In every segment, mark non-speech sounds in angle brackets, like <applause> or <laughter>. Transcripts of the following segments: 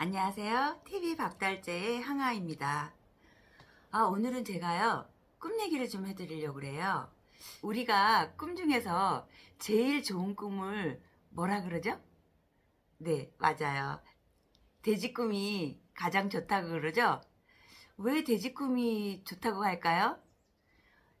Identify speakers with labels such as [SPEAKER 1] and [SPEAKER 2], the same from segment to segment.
[SPEAKER 1] 안녕하세요. TV 밥달재의 항아입니다. 아, 오늘은 제가요, 꿈 얘기를 좀 해드리려고 그래요. 우리가 꿈 중에서 제일 좋은 꿈을 뭐라 그러죠? 네, 맞아요. 돼지 꿈이 가장 좋다고 그러죠? 왜 돼지 꿈이 좋다고 할까요?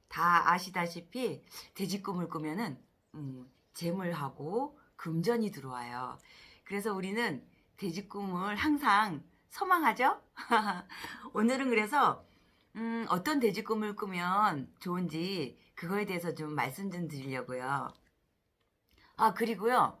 [SPEAKER 1] 다 아시다시피 돼지 꿈을 꾸면은 음, 재물하고 금전이 들어와요. 그래서 우리는 돼지 꿈을 항상 소망하죠? <laughs> 오늘은 그래서 음, 어떤 돼지 꿈을 꾸면 좋은지 그거에 대해서 좀 말씀 좀 드리려고요. 아, 그리고요.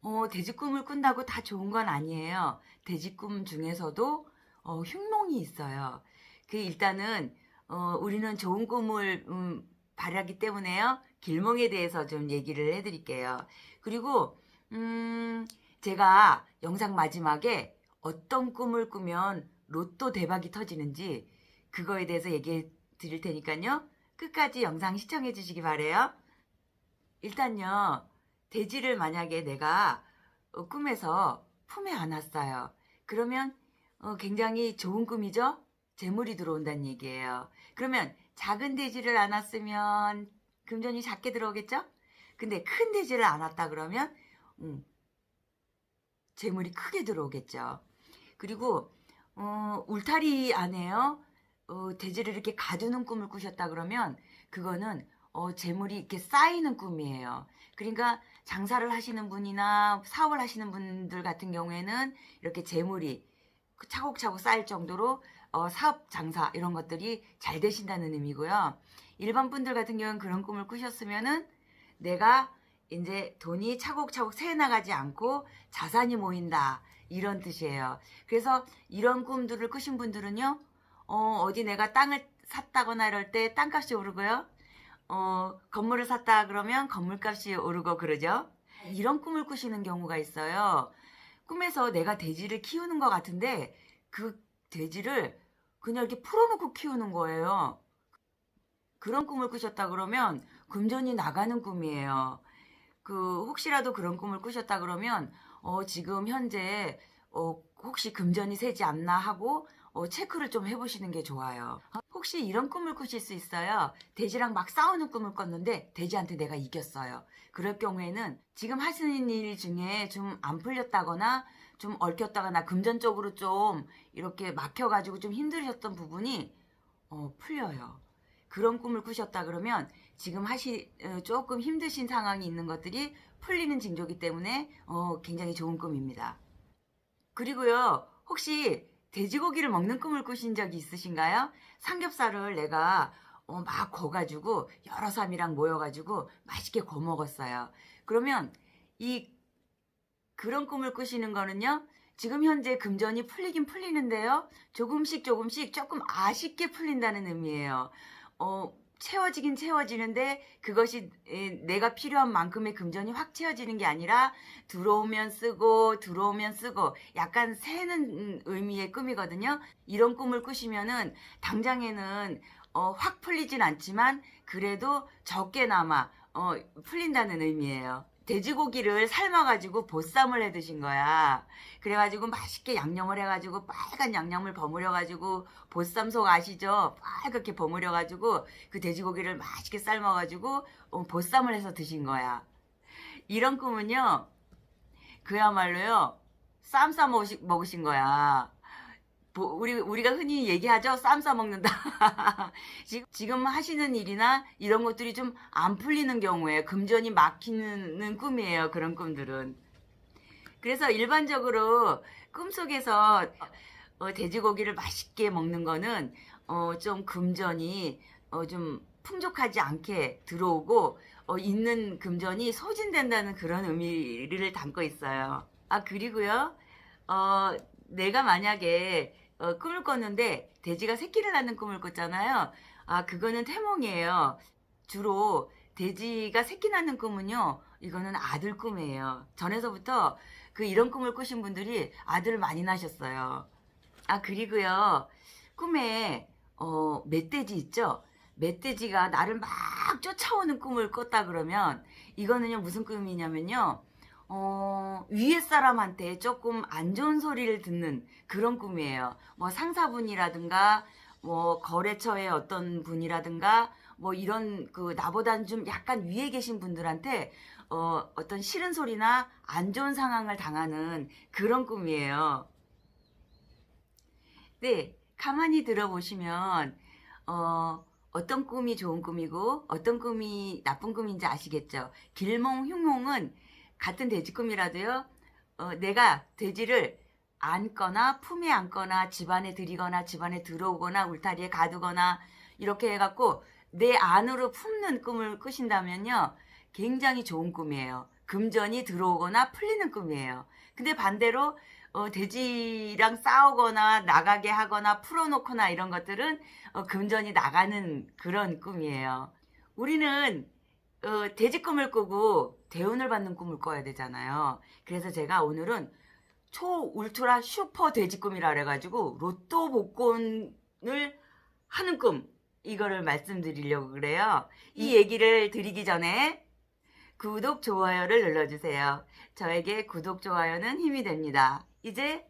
[SPEAKER 1] 어, 돼지 꿈을 꾼다고 다 좋은 건 아니에요. 돼지 꿈 중에서도 어, 흉몽이 있어요. 그 일단은 어, 우리는 좋은 꿈을 음, 바라기 때문에요. 길몽에 대해서 좀 얘기를 해드릴게요. 그리고 음, 제가 영상 마지막에 어떤 꿈을 꾸면 로또 대박이 터지는지 그거에 대해서 얘기해 드릴 테니까요. 끝까지 영상 시청해 주시기 바래요. 일단요. 돼지를 만약에 내가 어, 꿈에서 품에 안았어요. 그러면 어, 굉장히 좋은 꿈이죠? 재물이 들어온다는 얘기예요. 그러면 작은 돼지를 안았으면 금전이 작게 들어오겠죠? 근데 큰 돼지를 안았다 그러면 음, 재물이 크게 들어오겠죠. 그리고 어, 울타리 안에요. 어, 돼지를 이렇게 가두는 꿈을 꾸셨다 그러면 그거는 어, 재물이 이렇게 쌓이는 꿈이에요. 그러니까 장사를 하시는 분이나 사업을 하시는 분들 같은 경우에는 이렇게 재물이 차곡차곡 쌓일 정도로 어, 사업 장사 이런 것들이 잘 되신다는 의미고요. 일반 분들 같은 경우는 그런 꿈을 꾸셨으면은 내가 이제 돈이 차곡차곡 새 나가지 않고 자산이 모인다 이런 뜻이에요. 그래서 이런 꿈들을 꾸신 분들은요, 어, 어디 내가 땅을 샀다거나 이럴 때 땅값이 오르고요. 어, 건물을 샀다 그러면 건물값이 오르고 그러죠. 이런 꿈을 꾸시는 경우가 있어요. 꿈에서 내가 돼지를 키우는 것 같은데 그 돼지를 그냥 이렇게 풀어놓고 키우는 거예요. 그런 꿈을 꾸셨다 그러면 금전이 나가는 꿈이에요. 그 혹시라도 그런 꿈을 꾸셨다 그러면 어 지금 현재 어 혹시 금전이 새지 않나 하고 어 체크를 좀 해보시는 게 좋아요. 어, 혹시 이런 꿈을 꾸실 수 있어요. 돼지랑 막 싸우는 꿈을 꿨는데 돼지한테 내가 이겼어요. 그럴 경우에는 지금 하시는 일 중에 좀 안 풀렸다거나 좀 얽혔다거나 금전적으로 좀 이렇게 막혀가지고 좀 힘드셨던 부분이 어, 풀려요. 그런 꿈을 꾸셨다 그러면 지금 하시 어, 조금 힘드신 상황이 있는 것들이 풀리는 징조기 때문에 어, 굉장히 좋은 꿈입니다. 그리고요 혹시 돼지고기를 먹는 꿈을 꾸신 적이 있으신가요? 삼겹살을 내가 어, 막 거가지고 여러 사람이랑 모여가지고 맛있게 거 먹었어요. 그러면 이 그런 꿈을 꾸시는 거는요. 지금 현재 금전이 풀리긴 풀리는데요. 조금씩 조금씩 조금 아쉽게 풀린다는 의미예요. 어, 채워지긴 채워지는데 그것이 에, 내가 필요한 만큼의 금전이 확 채워지는 게 아니라 들어오면 쓰고 들어오면 쓰고 약간 새는 음, 의미의 꿈이거든요. 이런 꿈을 꾸시면은 당장에는 어, 확 풀리진 않지만 그래도 적게나마 어, 풀린다는 의미예요. 돼지고기를 삶아가지고 보쌈을 해 드신 거야. 그래가지고 맛있게 양념을 해가지고 빨간 양념을 버무려가지고 보쌈 속 아시죠? 빨갛게 버무려가지고 그 돼지고기를 맛있게 삶아가지고 어, 보쌈을 해서 드신 거야. 이런 꿈은요, 그야말로요, 쌈 싸 먹으신 거야. 보- 우리 우리가 흔히 얘기하죠. 쌈 싸 먹는다. <laughs> 지금 지금 하시는 일이나 이런 것들이 좀 안 풀리는 경우에 금전이 막히는 꿈이에요 그런 꿈들은. 그래서 일반적으로 꿈속에서 어, 돼지고기를 맛있게 먹는 거는 어, 좀 금전이 어, 좀 풍족하지 않게 들어오고 어, 있는 금전이 소진된다는 그런 의미를 담고 있어요. 아 그리고요, 어, 내가 만약에 어, 꿈을 꿨는데 돼지가 새끼를 낳는 꿈을 꿨잖아요. 아 그거는 태몽이에요. 주로 돼지가 새끼 낳는 꿈은요, 이거는 아들 꿈이에요. 전에서부터 그 이런 꿈을 꾸신 분들이 아들을 많이 낳으셨어요. 아 그리고요 꿈에 어 멧돼지 있죠 멧돼지가 나를 막 쫓아오는 꿈을 꿨다 그러면 이거는요 무슨 꿈이냐면요 어, 위에 사람한테 조금 안 좋은 소리를 듣는 그런 꿈이에요. 뭐 상사분이라든가 뭐 거래처의 어떤 분이라든가 뭐 이런 그 나보단 좀 약간 위에 계신 분들한테 어, 어떤 싫은 소리나 안 좋은 상황을 당하는 그런 꿈이에요. 네, 가만히 들어보시면 어, 어떤 꿈이 좋은 꿈이고 어떤 꿈이 나쁜 꿈인지 아시겠죠? 길몽, 흉몽은 같은 돼지 꿈이라도요. 어, 내가 돼지를 안거나 품에 안거나 집안에 들이거나 집안에 들어오거나 울타리에 가두거나 이렇게 해갖고 내 안으로 품는 꿈을 꾸신다면요. 굉장히 좋은 꿈이에요. 금전이 들어오거나 풀리는 꿈이에요. 근데 반대로 어, 돼지랑 싸우거나 나가게 하거나 풀어놓거나 이런 것들은 어, 금전이 나가는 그런 꿈이에요. 우리는 어, 돼지 꿈을 꾸고 대운을 받는 꿈을 꿔야 되잖아요. 그래서 제가 오늘은 초 울트라 슈퍼 돼지 꿈이라 그래가지고 로또 복권을 하는 꿈 이거를 말씀드리려고 그래요. 이 얘기를 드리기 전에 구독, 좋아요를 눌러주세요. 저에게 구독, 좋아요는 힘이 됩니다. 이제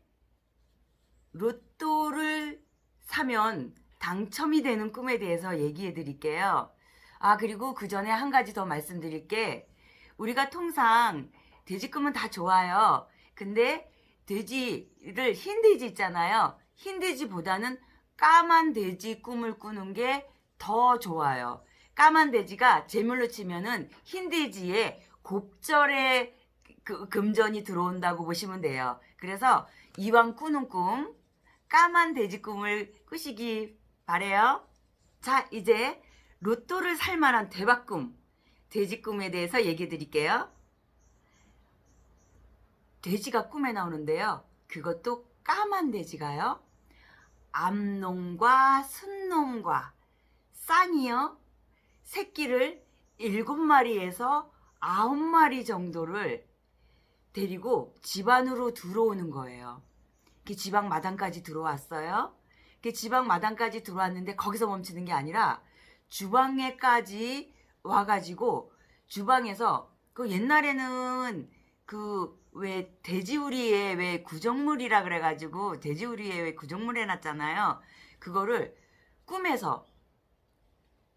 [SPEAKER 1] 로또를 사면 당첨이 되는 꿈에 대해서 얘기해 드릴게요. 아, 그리고 그 전에 한 가지 더 말씀드릴 게 우리가 통상 돼지 꿈은 다 좋아요. 근데 돼지를 흰 돼지 있잖아요. 흰 돼지보다는 까만 돼지 꿈을 꾸는 게 더 좋아요. 까만 돼지가 제물로 치면은 흰 돼지에 곱절의 그 금전이 들어온다고 보시면 돼요. 그래서 이왕 꾸는 꿈, 까만 돼지 꿈을 꾸시기 바래요. 자, 이제 로또를 살 만한 대박 꿈, 돼지 꿈에 대해서 얘기해 드릴게요. 돼지가 꿈에 나오는데요. 그것도 까만 돼지가요. 암놈과 순놈과 쌍이요. 새끼를 일곱 마리에서 아홉 마리 정도를 데리고 집 안으로 들어오는 거예요. 그 지방 마당까지 들어왔어요. 그 지방 마당까지 들어왔는데 거기서 멈추는 게 아니라 주방에까지 와가지고 주방에서 그 옛날에는 그 왜 돼지우리에 왜 구정물이라 그래가지고 돼지우리에 왜 구정물 해놨잖아요. 그거를 꿈에서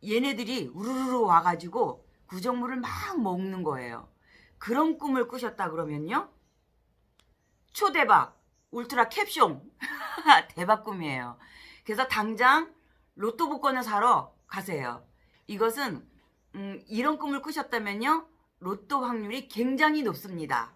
[SPEAKER 1] 얘네들이 우르르 와가지고 구정물을 막 먹는 거예요. 그런 꿈을 꾸셨다 그러면요. 초대박, 울트라 캡숑. <laughs> 대박 꿈이에요. 그래서 당장 로또 복권을 사러 가세요. 이것은, 음, 이런 꿈을 꾸셨다면요. 로또 확률이 굉장히 높습니다.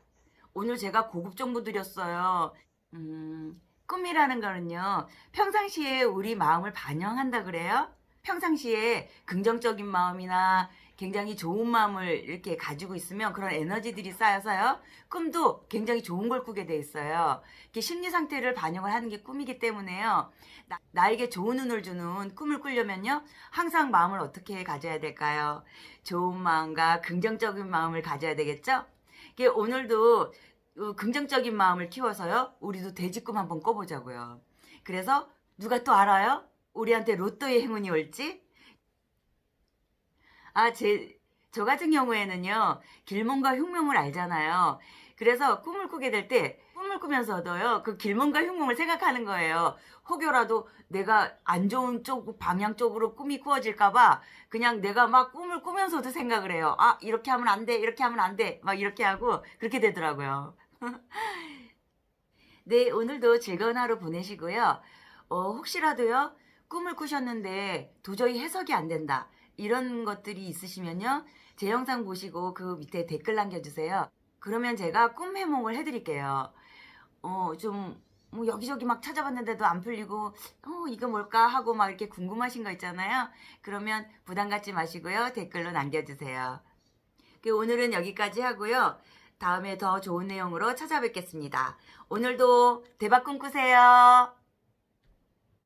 [SPEAKER 1] 오늘 제가 고급 정보 드렸어요. 음, 꿈이라는 거는요. 평상시에 우리 마음을 반영한다 그래요. 평상시에 긍정적인 마음이나 굉장히 좋은 마음을 이렇게 가지고 있으면 그런 에너지들이 쌓여서요. 꿈도 굉장히 좋은 걸 꾸게 돼 있어요. 이렇게 심리 상태를 반영을 하는 게 꿈이기 때문에요. 나, 에게 좋은 운을 주는 꿈을 꾸려면요. 항상 마음을 어떻게 가져야 될까요? 좋은 마음과 긍정적인 마음을 가져야 되겠죠? 이게 오늘도 어, 긍정적인 마음을 키워서요. 우리도 돼지꿈 한번 꿔보자고요. 그래서 누가 또 알아요? 우리한테 로또의 행운이 올지? 아, 제, 저 같은 경우에는요, 길몽과 흉몽을 알잖아요. 그래서 꿈을 꾸게 될 때, 꿈을 꾸면서도요, 그 길몽과 흉몽을 생각하는 거예요. 혹여라도 내가 안 좋은 쪽, 방향 쪽으로 꿈이 꾸어질까봐, 그냥 내가 막 꿈을 꾸면서도 생각을 해요. 아, 이렇게 하면 안 돼, 이렇게 하면 안 돼. 막 이렇게 하고, 그렇게 되더라고요. <laughs> 네, 오늘도 즐거운 하루 보내시고요. 어, 혹시라도요, 꿈을 꾸셨는데 도저히 해석이 안 된다. 이런 것들이 있으시면요. 제 영상 보시고 그 밑에 댓글 남겨주세요. 그러면 제가 꿈 해몽을 해드릴게요. 어, 좀, 뭐 여기저기 막 찾아봤는데도 안 풀리고, 어, 이거 뭘까 하고 막 이렇게 궁금하신 거 있잖아요. 그러면 부담 갖지 마시고요. 댓글로 남겨주세요. 그 오늘은 여기까지 하고요. 다음에 더 좋은 내용으로 찾아뵙겠습니다. 오늘도 대박 꿈꾸세요.